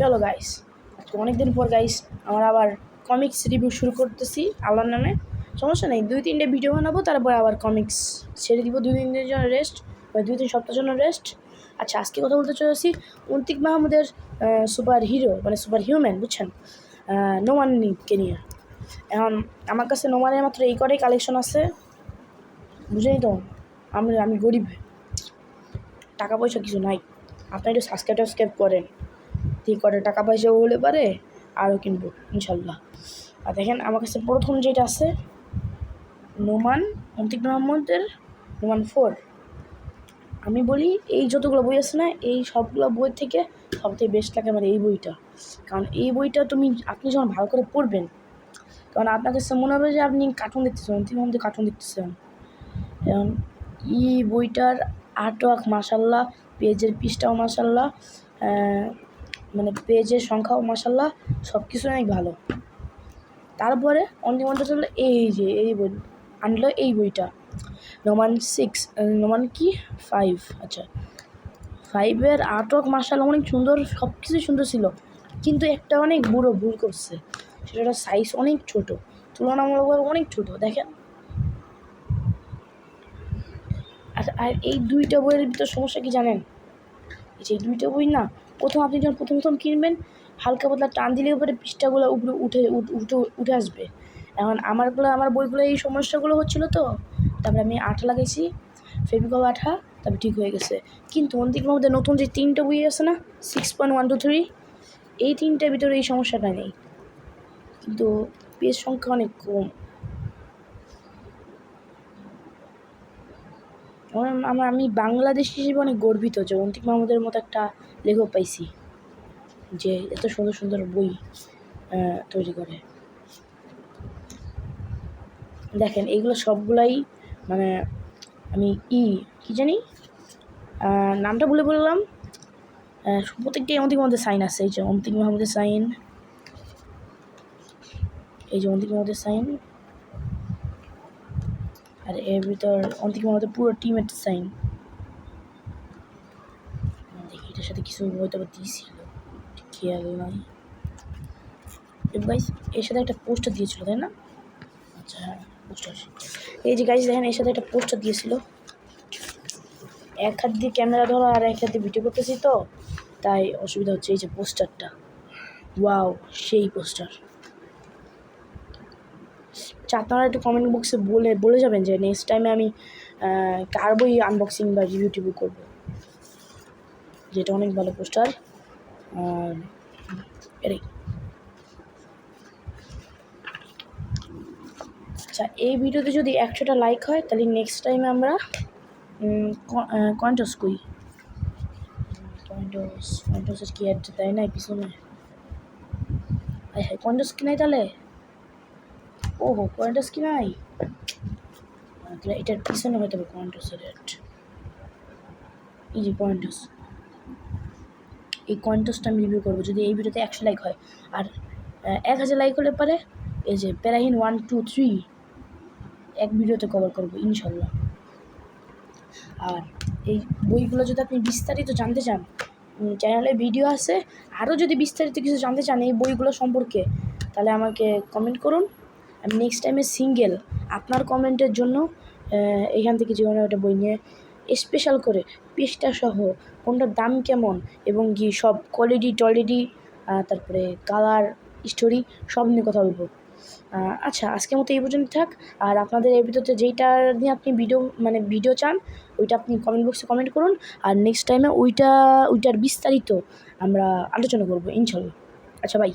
চলো গাইস আজকে অনেকদিন পর গাইস আমরা আবার কমিক্স রিভিউ শুরু করতেছি আল্লাহর নামে। সমস্যা নেই, দুই তিনটে ভিডিও বানাবো, তারপর আবার কমিক্স ছেড়ে দিব। দুই তিন দিনের জন্য রেস্ট বা দুই তিন সপ্তাহের জন্য রেস্ট আচ্ছা আজকে কথা বলতে চলেছি অন্তিক মাহমুদের সুপার হিরো মানে সুপার হিউম্যান বুঝছেন? নোমানকে নিয়ে। এখন আমার কাছে নোমানের মাত্র এই কটাই কালেকশন আছে। বুঝেনি তো? আমি আমি গরিব। টাকা পয়সা কিছু নাই। আপনি একটু সাবস্ক্রাইব টাবস্ক্রাইব করেন। ঠিক করে টাকা পয়সা হলে পারে আরও কিনবো, ইনশাল্লাহ। আর দেখেন, আমার কাছে প্রথম যেটা আছে, নোমান, অন্তিক মোহাম্মদের নোমান ফোর। আমি বলি, এই যতগুলো বই আছে না, এই সবগুলো বই থেকে সবথেকে বেস্ট লাগে আমার এই বইটা। কারণ এই বইটা তুমি, আপনি যখন ভালো করে পড়বেন কারণ আপনার কাছে মনে হবে যে আপনি কার্টুন দেখতেছেন, অন্তিক মোহাম্মদের কার্টুন দেখতেছেন। এবং এই বইটার আর্টওয়ার্ক মাসাল্লাহ পেজের পিসটাও মাসাল্লাহ মানে পেজের সংখ্যাও মাসাল্লাহ সব কিছু অনেক ভালো। তারপরে অন্তিমটা হলো এই যে, এই বই, আনলো এই বইটা। নোমান সিক্স নোমান কি? ফাইভ আচ্ছা। ফাইভের আটক মাসাল অনেক সুন্দর সব কিছু সুন্দর ছিল। কিন্তু একটা অনেক বুড়ো ভুল করছে। সেটার সাইজ অনেক ছোট, তুলনামূলকভাবে অনেক ছোট, দেখেন। আর আর এই দুইটা বইয়ের ভিতর সমস্যা কি জানেন? যে দুইটা বই না, প্রথম আপনি যখন প্রথম প্রথম কিনবেন, হালকা পাতলা টান দিলে উপরে পৃষ্ঠাগুলো উপরে উঠে উঠে উঠে আসবে। এখন আমারগুলো, আমার বইগুলো এই সমস্যাগুলো হচ্ছিল তো, তারপরে আমি আঠা লাগাইছি, ফেভিকল আঠা, তারপরে ঠিক হয়ে গেছে। কিন্তু অন্তিক মধ্যে নতুন যে তিনটা বই আছে না six point one two three এই তিনটার ভিতরে এই সমস্যাটা নেই। কিন্তু পেজ সংখ্যা অনেক কম। আমার, আমি বাংলাদেশ হিসেবে অনেক গর্বিত যে অন্তিক মাহমুদের মতো একটা লেখক পাইছি, যে এত সুন্দর সুন্দর বই তৈরি করে। দেখেন এইগুলো সবগুলাই মানে আমি ই, কী জানি? নামটা ভুলে বললাম। প্রত্যেকটি অন্তিক মাহমুদের সাইন আছে, এই যে অন্তিক মাহমুদের সাইন, এই যে অন্তিক মাহমুদের সাইন। আর এর ভিতর অন্তিক মাহমুদের পুরো টিমের সাইন দেখি, এটার সাথে কিছু হয়তো দিয়েছিল, খেয়াল নাই। গাইস এর সাথে একটা পোস্টার দিয়েছিল, তাই না? আচ্ছা হ্যাঁ পোস্টার এই যে গাইস দেখেন, এর সাথে একটা পোস্টার দিয়েছিল। এক হাত দিয়ে ক্যামেরা ধরা আর এক হাত দিয়ে ভিডিও করতেছি তো, তাই অসুবিধা হচ্ছে এই যে পোস্টারটা ওয়াও সেই পোস্টার আপনারা একটু কমেন্ট বক্সে বলে বলে যাবেন যে নেক্সট টাইমে আমি কার বই আনবক্সিং বা রিভিউ টিভিউ করব। যেটা অনেক ভালো পোস্টার আচ্ছা এই ভিডিওতে যদি একশোটা লাইক হয়, তাহলে নেক্সট টাইমে আমরা কয়েন্টস কই কয়েন্টস কয়েন্টসের কি অ্যাড তাই না পিছনে? হ্যাঁ কয়েন্টস কি নাই তাহলে ওহো কয়েন্টস কি নাই তাহলে এটার পিছনে হয়তো হবে কয়েন্টসের অ্যাড এই যে কয়েন্টস এই কয়েন্টসটা আমি রিভিউ করব, যদি এই ভিডিওতে একশো লাইক হয়। আর এক হাজার লাইক হলে পরে, এই যে প্যারাহিন ওয়ান টু থ্রি এক ভিডিওতে কভার করব, ইনশাল্লাহ। আর এই বইগুলো যদি আপনি বিস্তারিত জানতে চান চ্যানেলে ভিডিও আছে আরও যদি বিস্তারিত কিছু জানতে চান এই বইগুলো সম্পর্কে, তাহলে আমাকে কমেন্ট করুন। নেক্সট টাইমে সিঙ্গেল আপনার কমেন্টের জন্য এখান থেকে জীবনে একটা বই নিয়ে স্পেশাল করে পেজটা সহ কোনটার দাম কেমন এবং কি সব কোয়ালিটি টলিটি তারপরে কালার স্টোরি সব নিয়ে কথা বলব। আচ্ছা আজকের মতো এই পর্যন্ত থাক। আর আপনাদের এর ভিতরে যেইটা নিয়ে আপনি ভিডিও মানে ভিডিও চান, ওইটা আপনি কমেন্ট বক্সে কমেন্ট করুন। আর নেক্সট টাইমে ওইটা, ওইটার বিস্তারিত আমরা আলোচনা করব, ইনশাল্লাহ। আচ্ছা ভাই